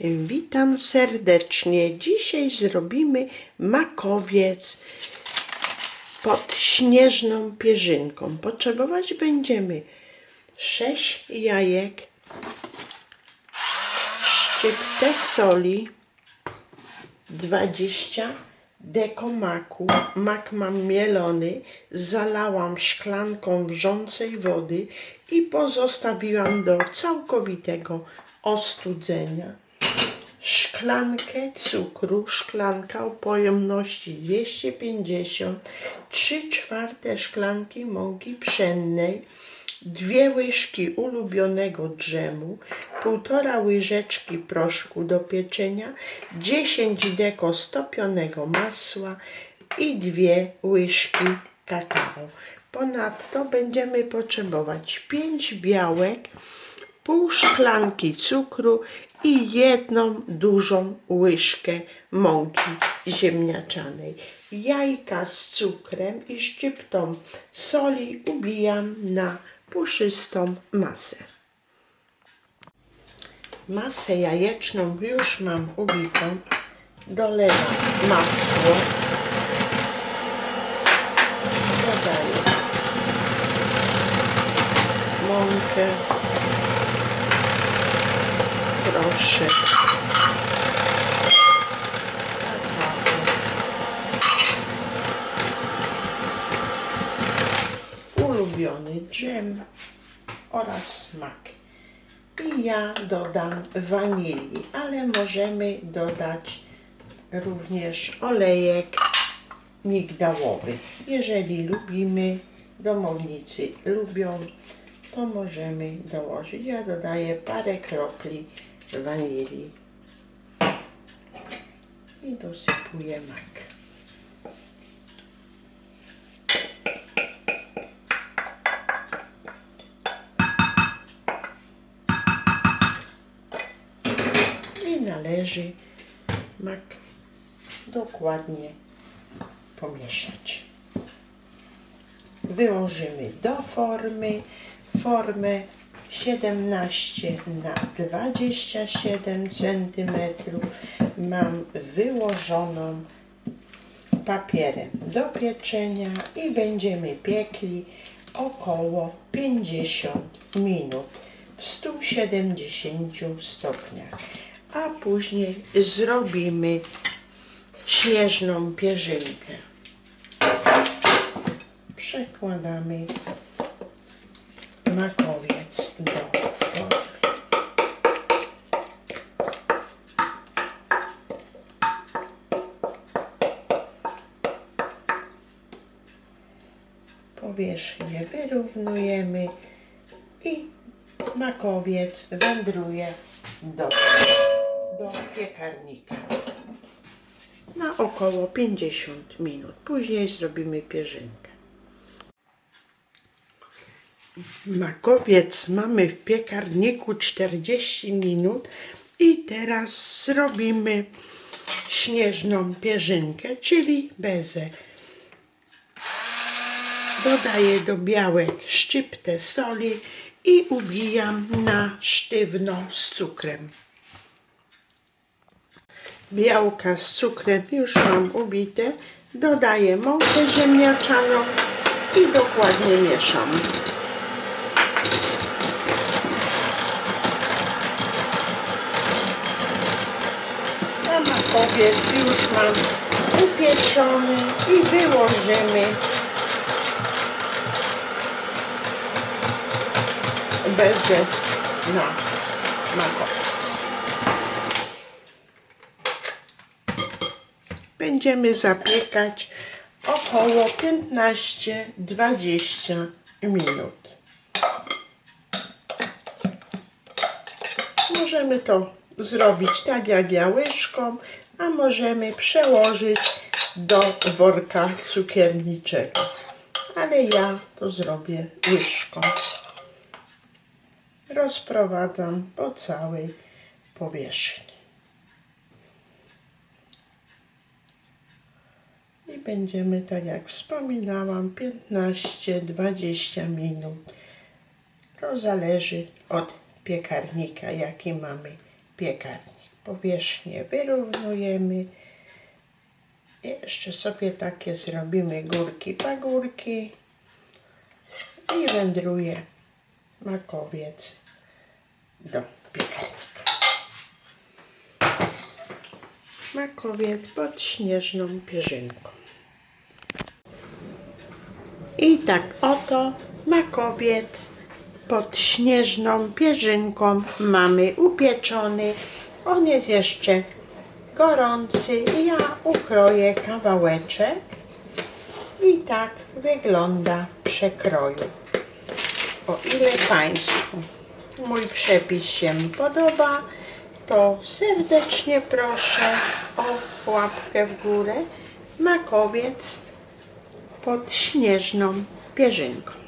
Witam serdecznie. Dzisiaj zrobimy makowiec pod śnieżną pierzynką. Potrzebować będziemy 6 jajek, szczyptę soli, 20 deko maku. Mak mam mielony, zalałam szklanką wrzącej wody i pozostawiłam do całkowitego ostudzenia. Szklankę cukru, szklanka o pojemności 250, 3 czwarte szklanki mąki pszennej, dwie łyżki ulubionego drzemu, półtora łyżeczki proszku do pieczenia, 10 deko stopionego masła i dwie łyżki kakao. Ponadto będziemy potrzebować 5 białek, pół szklanki cukru i jedną dużą łyżkę mąki ziemniaczanej. Jajka z cukrem i szczyptą soli ubijam na puszystą masę. Masę jajeczną już mam ubitą. Dolewam masło. Dodaję mąkę, kakao, ulubiony dżem oraz smak. I ja dodam wanilii, ale możemy dodać również olejek migdałowy. Jeżeli lubimy, domownicy lubią, to możemy dołożyć. Ja dodaję parę kropli wanilii i dosypuję mak. I należy mak dokładnie pomieszać. Wyłożymy do formy. Formę 17 na 27 cm mam wyłożoną papierem do pieczenia i będziemy piekli około 50 minut w 170 stopniach. A później zrobimy śnieżną pierzynkę. Przekładamy formy. Powierzchnię wyrównujemy i makowiec wędruje do, do piekarnika na około 50 minut. Później zrobimy pierzynkę. Makowiec mamy w piekarniku 40 minut i teraz zrobimy śnieżną pierzynkę, czyli bezę. Dodaję do białek szczyptę soli i ubijam na sztywno z cukrem. Białka z cukrem już mam ubite. Dodaję mąkę ziemniaczaną i dokładnie mieszam. A makowiec już mam upieczony i wyłożymy bezę na makowiec. Będziemy zapiekać około 15-20 minut. Możemy to zrobić tak jak ja łyżką, a możemy przełożyć do worka cukierniczego. Ale ja to zrobię łyżką. Rozprowadzam po całej powierzchni. I będziemy, tak jak wspominałam, 15-20 minut. To zależy od piekarnika, jaki mamy piekarnik. powierzchnię wyrównujemy. Jeszcze sobie takie zrobimy górki, pagórki i wędruje makowiec do piekarnika. Makowiec pod śnieżną pierzynką. I tak oto makowiec pod śnieżną pierzynką mamy upieczony. On jest jeszcze gorący. Ja ukroję kawałeczek i tak wygląda przekroju. O ile Państwu mój przepis się podoba, to serdecznie proszę o łapkę w górę. Makowiec pod śnieżną pierzynką.